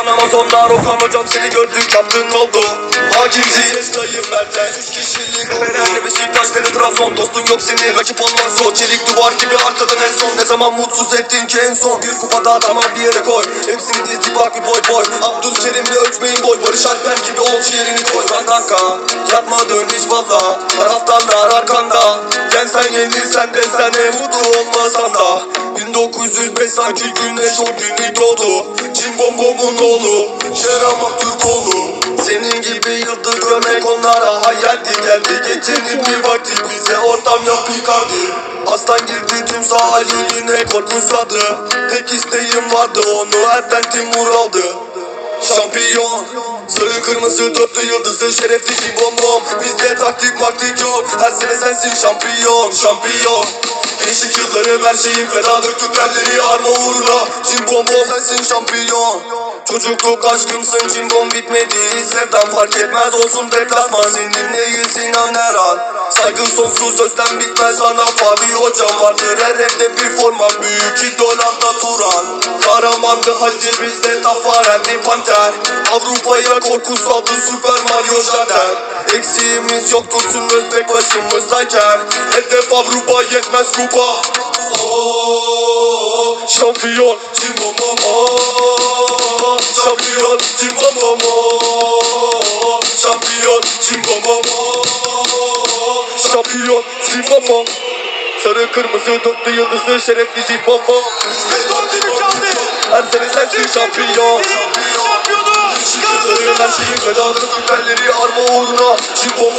Anlamaz onlar seni gördük yaptın oldu Hakimci Dayım Mert'e Üç kişilik Fenerli Beşiktaş beni Dostun yok senin rakip olmaz Çelik duvar gibi arkadan en son Ne zaman mutsuz ettin ki en son Bir kupada tamam bir yere koy Hepsini dizdi bak bir boy boy Abdülkerim'le ölçmeyin boy Barış Alper gibi ol şiirini koy Ben kanka Yapmadın hiç valla Taraftarlar arkanda sen de sen ne mutlu olmasan da. 1905 sanki güneş o gün ilk doğdu Çin bombomun oğlu Şeramak Türkoğlu Senin gibi yıldız görmek onlara hayaldi geldi. Gecenin bir vakti bize ortam yap Icardi. Aslan girdi tüm sahayı yine korkmuşladı Tek isteğim vardı onu Erden Timur aldı Şampiyon. Sarı kırmızı dörtlü yıldızlı şerefli bom bom. Bizde taktik maktik yok. Her sene sensin şampiyon şampiyon. Gençlik yılları her şeyin feda döktük derleri arma uğruna. Cimbom bom sensin şampiyon Çocukluk aşkımsın cimbom bitmedi. Sevdan fark etmez olsun deplasman Seninle yüzünen her an Saygın sonsuz özlem bitmez. Ana Fabi hocam vardır her evde bir forma Büyük idol Arda Turan. Kahramandı Hacı bizde Tafarelli Panter. Avrupa'ya korku saldı Süper Mario Jader. Eksiğimiz yoktur tüm özbek başımızdayken. Hedef Avrupa yetmez kupa Oo, Şampiyon Cimbom bom oo, Şampiyon Cimbom bom oo, Şampiyon Cimbom bom oo, Şampiyon Cimbom bom Sarı kırmızı dörtlü yıldızlı şerefli Cimbom bom Her sene sensin şampiyon. Şampiyonu Şıkları her şeyin fedadır Küperleri arma uğruna. Cimbom